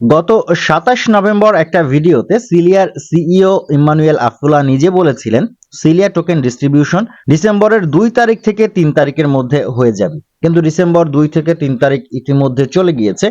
গত সাতাশ নভেম্বর একটা ভিডিওতে সিলিয়ার সিইও ইমানুয়েল আফুলা নিজে বলেছিলেন সিলিয়া টোকেন ডিস্ট্রিবিউশন ডিসেম্বরের দুই তারিখ থেকে তিন তারিখের মধ্যে হয়ে যাবে। কিন্তু ডিসেম্বর দুই থেকে তিন তারিখ ইতিমধ্যে চলে গিয়েছে।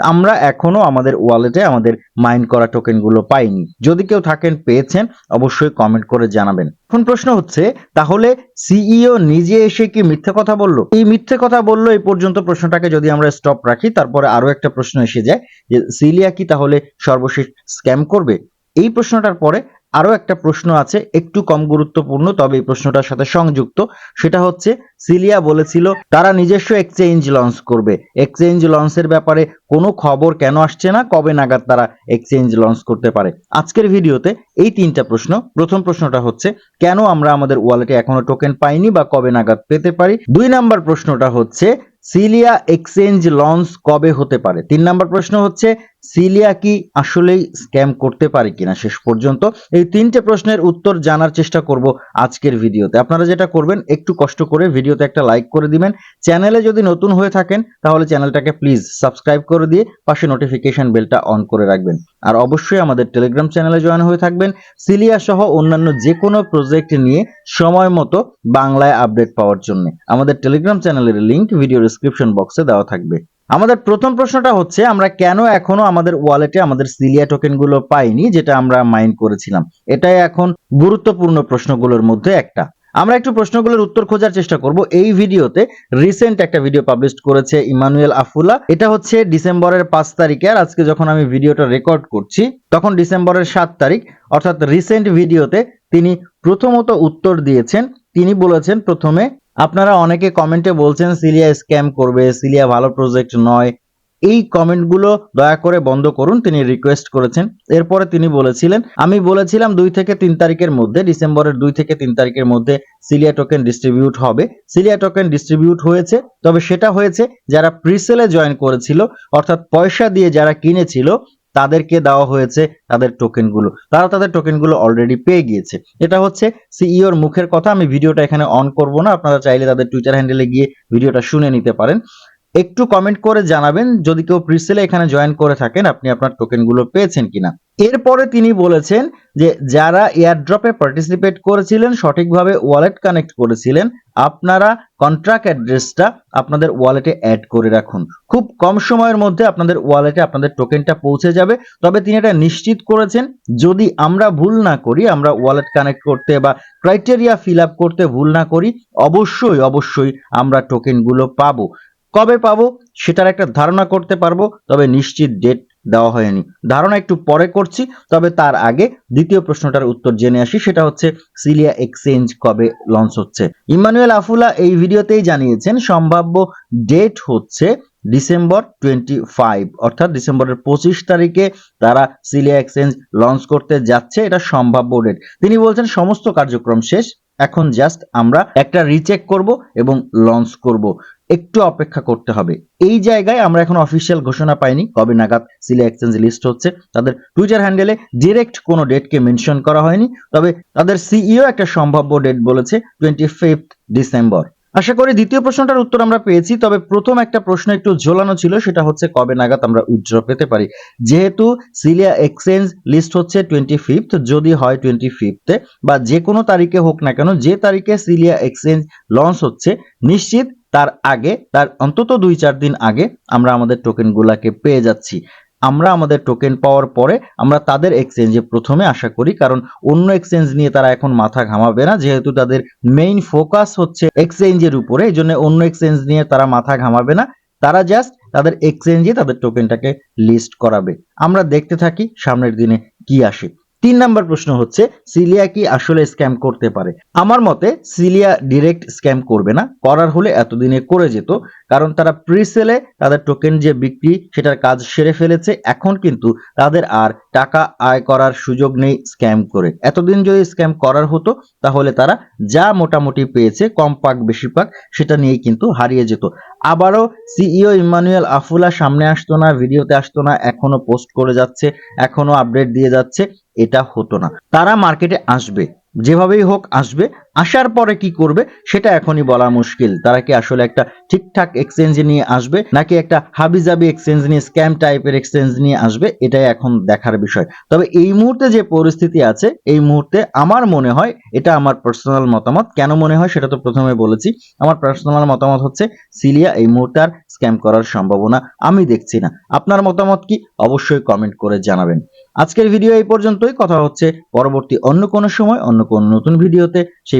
আমরা এখনও আমাদের ওয়ালেটে আমাদের মাইন্ড করা টোকেনগুলো পাইনি। যদি কেউ থাকেন, পেয়েছেন, অবশ্যই কমেন্ট করে জানাবেন। এখন প্রশ্ন হচ্ছে, তাহলে সিইও নিজে এসে কি মিথ্যে কথা বলল? এই মিথ্যে কথা বলল এই পর্যন্ত প্রশ্নটাকে যদি আমরা স্টপ রাখি, তারপরে আরও একটা প্রশ্ন এসে যায়, যে সিলিয়া কি তাহলে সর্বশেষ স্ক্যাম করবে? এই প্রশ্নটার পরে আরও একটা প্রশ্ন আছে, একটু কম গুরুত্বপূর্ণ, তবে এই প্রশ্নটার সাথে সংযুক্ত। সেটা হচ্ছে সিলিয়া বলেছিল, তারা নিজস্ব এক্সচেঞ্জ লঞ্চ করবে। এক্সচেঞ্জ লঞ্চের ব্যাপারে কোনো খবর কেন আসছে না? কবে নাগাদ তারা এক্সচেঞ্জ লঞ্চ করতে পারে? আজকের ভিডিওতে এই তিনটা প্রশ্ন। প্রথম প্রশ্নটা হচ্ছে, কেন আমরা আমাদের ওয়ালেটে এখনও টোকেন পাইনি বা কবে নাগাদ পেতে পারি? দুই নাম্বার প্রশ্নটা হচ্ছে, সিলিয়া এক্সচেঞ্জ লঞ্চ কবে হতে পারে? তিন নাম্বার প্রশ্ন হচ্ছে, সিলিয়া কি আসলেই স্ক্যাম করতে পারে কিনা? শেষ পর্যন্ত এই তিনটে প্রশ্নের উত্তর জানার চেষ্টা করব আজকের ভিডিওতে। আপনারা যেটা করবেন, একটু কষ্ট করে ভিডিওতে একটা লাইক করে দিবেন। চ্যানেলে যদি নতুন হয়ে থাকেন, তাহলে চ্যানেলটাকে প্লিজ সাবস্ক্রাইব করে দিয়ে পাশে নোটিফিকেশন বেলটা অন করে রাখবেন। আর অবশ্যই আমাদের টেলিগ্রাম চ্যানেলে জয়েন হয়ে থাকবেন। সিলিয়া সহ অন্যান্য যে কোনো প্রজেক্ট নিয়ে সময় মতো বাংলায় আপডেট পাওয়ার জন্য। আমাদের টেলিগ্রাম চ্যানেলের লিংক ভিডিও ডিসক্রিপশন বক্সে দেওয়া থাকবে। আমাদের প্রথম প্রশ্নটা হচ্ছে, আমরা কেন এখনও আমাদের ওয়ালেটে আমাদের সিলিয়া টোকেনগুলো পাইনি, যেটা আমরা মাইন্ড করেছিলাম? এটাই এখন গুরুত্বপূর্ণ প্রশ্নগুলোর মধ্যে একটা। আমরা একটু প্রশ্নগুলোর উত্তর খোঁজার চেষ্টা করব। এই ভিডিওতে রিসেন্ট একটা ভিডিও পাবলিশ করেছে ইমানুয়েল আফুলা এটা হচ্ছে ডিসেম্বরের পাঁচ তারিখে। আর আজকে যখন আমি ভিডিওটা রেকর্ড করছি, তখন ডিসেম্বরের সাত তারিখ, অর্থাৎ রিসেন্ট ভিডিওতে তিনি প্রথমত উত্তর দিয়েছেন। তিনি বলেছেন, প্রথমে আপনারা অনেকে কমেন্টে বলছেন, সিলিয়া স্ক্যাম করবে, সিলিয়া ভালো প্রজেক্ট নয় এই কমেন্টগুলো দয়া করে বন্ধ করুন, তিনি রিকোয়েস্ট করেছেন। এরপরে তিনি বলেছিলেন, আমি বলেছিলাম দুই থেকে তিন তারিখের মধ্যে, ডিসেম্বরের দুই থেকে তিন তারিখের মধ্যে সিলিয়া টোকেন ডিস্ট্রিবিউট হবে। সিলিয়া টোকেন ডিস্ট্রিবিউট হয়েছে, তবে সেটা হয়েছে যারা প্রিসেলে জয়েন করেছিল, অর্থাৎ পয়সা দিয়ে যারা কিনেছিল, তাদেরকে দেওয়া হয়েছে তাদের টোকেনগুলো তারা তাদের টোকেনগুলো অলরেডি পেয়ে গিয়েছে। এটা হচ্ছে সিইওর মুখের কথা, আমি ভিডিওটা এখানে অন করব না, আপনারা চাইলে তাদের টুইটার হ্যান্ডেলে গিয়ে ভিডিওটা শুনে নিতে পারেন। একটু কমেন্ট করে জানাবেন, যদি কেউ প্রিসেলে এখানে জয়েন করে থাকেন, আপনি আপনার টোকেনগুলো পেয়েছেন কিনা। এরপরে তিনি বলেছেন যে, যারা এয়ারড্রপে পার্টিসিপেট করেছিলেন, সঠিকভাবে ওয়ালেট কানেক্ট করেছিলেন, আপনারা কন্ট্রাক্ট অ্যাড্রেসটা আপনাদের ওয়ালেটে অ্যাড করে রাখুন। খুব কম সময়ের মধ্যে আপনাদের ওয়ালেটে আপনাদের টোকেনটা পৌঁছে যাবে। তবে তিনি এটা নিশ্চিত করেছেন, যদি আমরা ভুল না করি, আমরা ওয়ালেট কানেক্ট করতে বা ক্রাইটেরিয়া ফিল আপ করতে ভুল না করি, অবশ্যই অবশ্যই আমরা টোকেনগুলো পাবো। কবে পাবো সেটার একটা ধারণা করতে পারব, তবে নিশ্চিত ডেট দেওয়া হয়নি। ধারণা একটু পরে করছি, তবে তার আগে দ্বিতীয় প্রশ্নটার উত্তর জেনে আসি, সেটা হচ্ছে সিলিয়া এক্সচেঞ্জ কবে লঞ্চ হচ্ছে? ইমানুয়েল আফুলা এই ভিডিওতেই জানিয়েছেন, সম্ভাব্য ডেট হচ্ছে ডিসেম্বর টোয়েন্টি ফাইভ অর্থাৎ ডিসেম্বরের পঁচিশ তারিখে তারা সিলিয়া এক্সচেঞ্জ লঞ্চ করতে যাচ্ছে, এটা সম্ভাব্য ডেট তিনি বলছেন, সমস্ত কার্যক্রম শেষ, এখন জাস্ট আমরা একটা রিচেক করব এবং লঞ্চ করব। একটু অপেক্ষা করতে হবে। এই জায়গায় আমরা এখন অফিসিয়াল ঘোষণা পাইনি, কবে নাগাদ সিলে এক্সচেঞ্জ লিস্ট হচ্ছে। তাদের টুইটার হ্যান্ডেলে ডিরেক্ট কোনো ডেটকে মেনশন করা হয়নি। তবে তাদের সিইও একটা সম্ভাব্য ডেট বলেছে টোয়েন্টি ফিফথ ডিসেম্বর আশা করি দ্বিতীয় প্রশ্নটার উত্তর আমরা পেয়েছি, তবে প্রথম একটা প্রশ্ন একটু ঝোলানো ছিল, সেটা হচ্ছে কবে নাগাদ আমরা উইথড্র পেতে পারি। যেহেতু সিলিয়া এক্সচেঞ্জ লিস্ট হচ্ছে টোয়েন্টি ফিফথ যদি হয় টোয়েন্টি ফিফথে বা যে কোনো তারিখে হোক না কেন, যে তারিখে সিলিয়া এক্সচেঞ্জ লঞ্চ হচ্ছে, নিশ্চিত তার আগে, তার অন্তত দুই চার দিন আগে, আমরা আমাদের টোকেনগুলোকে পেয়ে যাচ্ছি। আমরা আমাদের টোকেন পাওয়ার পরে আমরা তাদের এক্সচেঞ্জে প্রথমে আশা করি, কারণ অন্য এক্সচেঞ্জ নিয়ে তারা এখন মাথা ঘামাবে না, যেহেতু তাদের মেইন ফোকাস হচ্ছে এক্সচেঞ্জের উপরে, এই জন্য অন্য এক্সচেঞ্জ নিয়ে তারা মাথা ঘামাবে না। তারা জাস্ট তাদের এক্সচেঞ্জে তাদের টোকেনটাকে লিস্ট করাবে। আমরা দেখতে থাকি, সামনের দিনে কি আসে। তিন নাম্বার প্রশ্ন হচ্ছে, সিলিয়া কি আসলে স্ক্যাম করতে পারে? আমার মতে, সিলিয়া ডিরেক্ট স্ক্যাম করবে না, করার হলে এতদিনে করে যেত, কারণ তারা প্রিসেলে তাদের টোকেন যে বিক্রি, সেটার কাজ সেরে ফেলেছে, এখন কিন্তু তাদের আর টাকা আয় করার সুযোগ নেই স্ক্যাম করে। এতদিন যদি স্ক্যাম করার হতো, তাহলে তারা যা মোটামুটি পেয়েছে কম পাক বেশি পাক সেটা নিয়েই কিন্তু হারিয়ে যেত। আবারও সিইও ইমানুয়েল আফুলা সামনে আসতো না, ভিডিওতে আসতো না, এখনও পোস্ট করে যাচ্ছে, এখনও আপডেট দিয়ে যাচ্ছে। এটা হতো না। তারা মার্কেটে আসবে যেভাবেই হোক আসবে আসার পরে কি করবে সেটা এখনই বলা মুশকিল। তারা কি আসলে একটা ঠিকঠাক এক্সচেঞ্জ নিয়ে আসবে, নাকি একটা হাবিজাবি এক্সচেঞ্জ নিয়ে স্ক্যাম টাইপের এক্সচেঞ্জ নিয়ে আসবে? এটাই এখন দেখার বিষয়। তবে এই মুহূর্তে যে পরিস্থিতি আছে, এই মুহূর্তে আমার মনে হয়, এটা আমার পার্সোনাল মতামত। কেন মনে হয় সেটা তো প্রথমে বলেছি। আমার পার্সোনাল মতামত হচ্ছে, সিলিয়া এই মুহূর্তে আর স্ক্যাম করার সম্ভাবনা আমি দেখছি না। আপনার মতামত কি? অবশ্যই কমেন্ট করে জানাবেন। আজকের ভিডিও এই পর্যন্তই। কথা হচ্ছে পরবর্তী অন্য কোনো সময়, অন্য কোনো নতুন ভিডিওতে সেই